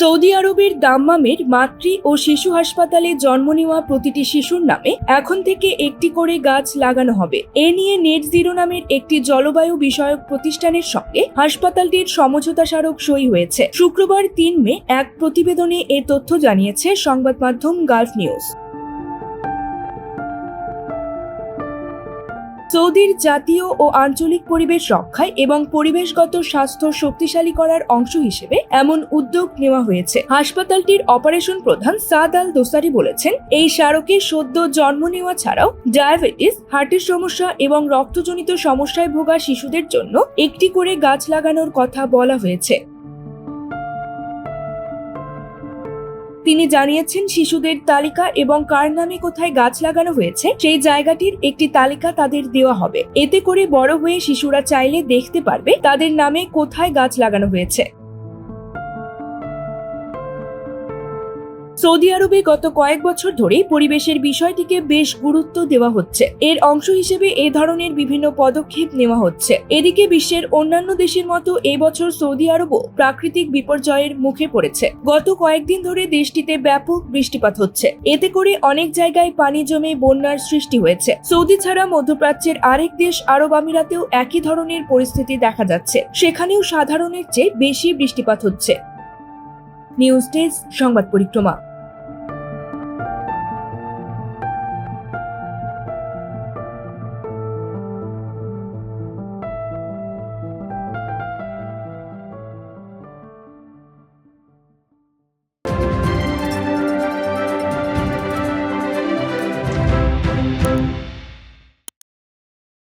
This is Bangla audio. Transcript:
সৌদি আরবের দাম্মামের মাতৃ ও শিশু হাসপাতালে জন্ম নেওয়া প্রতিটি শিশুর নামে এখন থেকে একটি করে গাছ লাগানো হবে। এ নিয়ে নেট জিরো নামের একটি জলবায়ু বিষয়ক প্রতিষ্ঠানের সঙ্গে হাসপাতালটির সমঝোতা স্মারক সই হয়েছে। শুক্রবার তিন মে এক প্রতিবেদনে এ তথ্য জানিয়েছে সংবাদ মাধ্যম গালফ নিউজ। সৌদির জাতীয় ও আঞ্চলিক পরিবেশ রক্ষায় এবং পরিবেশগত স্বাস্থ্য শক্তিশালী করার অংশ হিসেবে এমন উদ্যোগ নেওয়া হয়েছে। হাসপাতালটির অপারেশন প্রধান সাদ আল দোসারি বলেছেন, এই স্মারকে সদ্য জন্ম নেওয়া ছাড়াও ডায়াবেটিস, হার্টের সমস্যা এবং রক্তজনিত সমস্যায় ভোগা শিশুদের জন্য একটি করে গাছ লাগানোর কথা বলা হয়েছে। তিনি জানিয়েছেন শিশুদের তালিকা এবং কার নামে কোথায় গাছ লাগানো হয়েছে, সেই জায়গাটির একটি তালিকা তাদের দেওয়া হবে। এতে করে বড় হয়ে শিশুরা চাইলে দেখতে পারবে তাদের নামে কোথায় গাছ লাগানো হয়েছে। সৌদি আরবে গত কয়েক বছর ধরেই পরিবেশের বিষয়টিকে বেশ গুরুত্ব দেওয়া হচ্ছে। এর অংশ হিসেবে এ ধরনের বিভিন্ন পদক্ষেপ নেওয়া হচ্ছে। এদিকে বিশ্বের অন্যান্য দেশের মতো এবছর সৌদি আরবও প্রাকৃতিক বিপর্যয়ের মুখে পড়েছে। গত কয়েকদিন ধরে দেশটিতে ব্যাপক বৃষ্টিপাত হচ্ছে। এতে করে অনেক জায়গায় পানি জমে বন্যার সৃষ্টি হয়েছে। সৌদি ছাড়া মধ্যপ্রাচ্যের আরেক দেশ আরব আমিরাতেও একই ধরনের পরিস্থিতি দেখা যাচ্ছে। সেখানেও সাধারণের চেয়ে বেশি বৃষ্টিপাত হচ্ছে। নিউজ ডেস্ক সংবাদ পরিক্রমা।